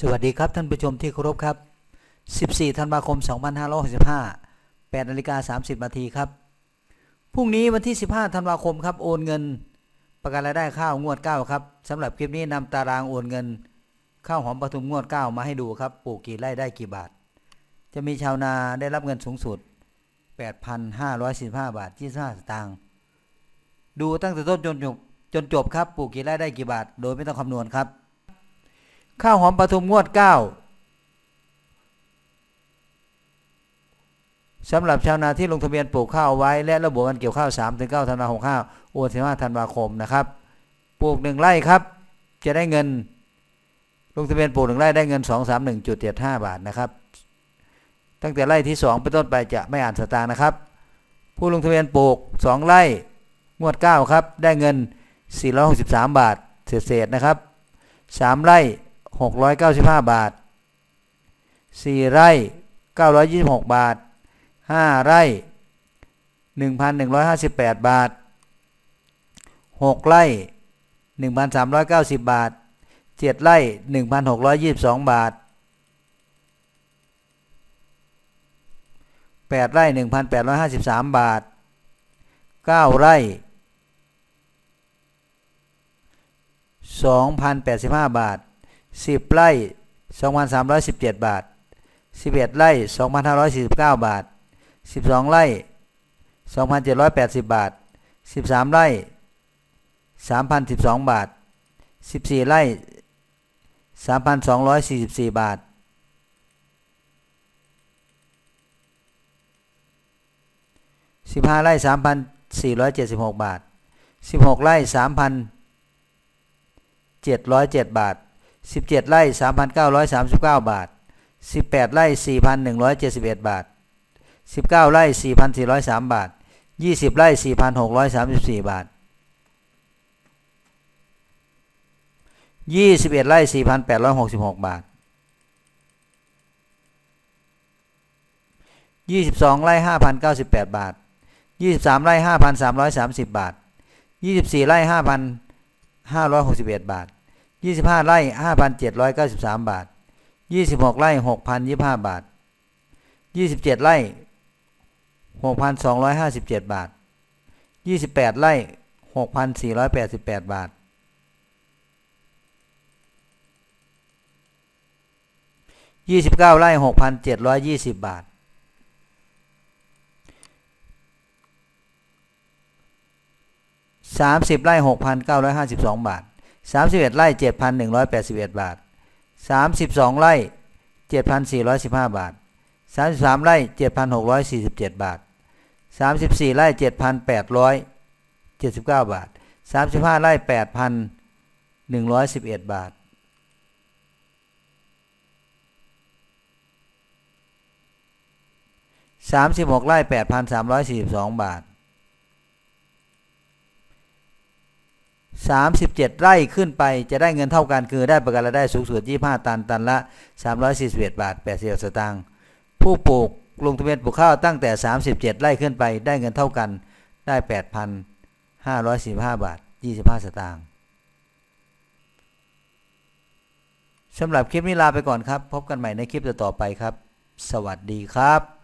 สวัสดีครับท่านผู้ชมที่เคารพครับ 14 ธันวาคม 2565 8นาฬิกา30นาทีครับ พรุ่งนี้วันที่ 15 ธันวาคมครับ โอนเงิน ประกันรายได้ข้าวงวด 9 ครับสำหรับคลิปนี้นำตารางโอนเงิน ข้าวหอมปทุมงวด 9 มาให้ดูครับ ปลูกกี่ไร่ได้กี่บาท จะมีชาวนาได้รับเงินสูงสุด 8,515บาท 25 สตางค์ ดูตั้งแต่ต้นจนจบจนจบครับ ปลูกกี่ไร่ได้กี่บาท โดยไม่ต้องคำนวณครับ ข้าวหอมปทุมงวด9สำหรับชาวนาที่ลงทะเบียนปลูกข้าวไว้ และระบุวันเกี่ยวข้าว3ถึง9ธันวาคม65โอน15ธันวาคมนะครับปลูก1ไร่ครับ จะได้เงิน ลงทะเบียนปลูก1ไร่ได้เงิน 231.75 บาทนะครับ ตั้งแต่ไร่ที่ 2 เป็นต้นไปจะไม่อ่านสตางค์นะครับ ผู้ลงทะเบียนปลูก 2 ไร่งวด 9 ครับ ได้เงิน 463 บาทเศษๆนะครับ 3 ไร่ 695 บาท 4 ไร่ 926 บาท 5 ไร่ 1,158 บาท 6 ไร่ 1,390 บาท 7 ไร่ 1,622 บาท 8 ไร่ 1,853 บาท 9 ไร่2,085 บาท 10ไร่2,317 บาท 11ไร่2,549 บาท 12ไร่2,780 บาท 13ไร่3,012 บาท 14ไร่3,244 บาท15ไร่3,476บาท16ไร่3,000 707บาท 17 ไร่ 3,939 บาท 18 ไร่ 4,171 บาท 19 ไร่ 4,403 บาท 20 ไร่ 4,634 บาท 21 ไร่ 4,866 บาท 22 ไร่ 5,098 บาท 23 ไร่ 5,330 บาท 24 ไร่ 5,561 บาท 25 ไร่ 5,793 บาท 26 ไร่ 6,025 บาท 27 ไร่ 6,257 บาท 28 ไร่ 6,488 บาท 29 ไร่ 6,720 บาท30ไร่6,952 บาท 31ไร่7,181 บาท 32ไร่7,415 บาท 33ไร่7,647 บาท 34ไร่7,879 บาท 35ไร่8,111 บาท36ไร่8,342 บาท 37 ไร่ขึ้นไปจะได้เงินเท่ากันคือได้ประกันรายได้สูงสุด 25 ตันตันละ 341 บาท 80 สตางค์ผู้ปลูกลงทะเบียนปลูกข้าวตั้งแต่ 37 ไร่ขึ้นไปได้เงินเท่ากันได้ 8,545 บาท 25 สตางค์สำหรับคลิปนี้ลาไปก่อนครับ พบกันใหม่ในคลิปต่อๆไปครับ สวัสดีครับ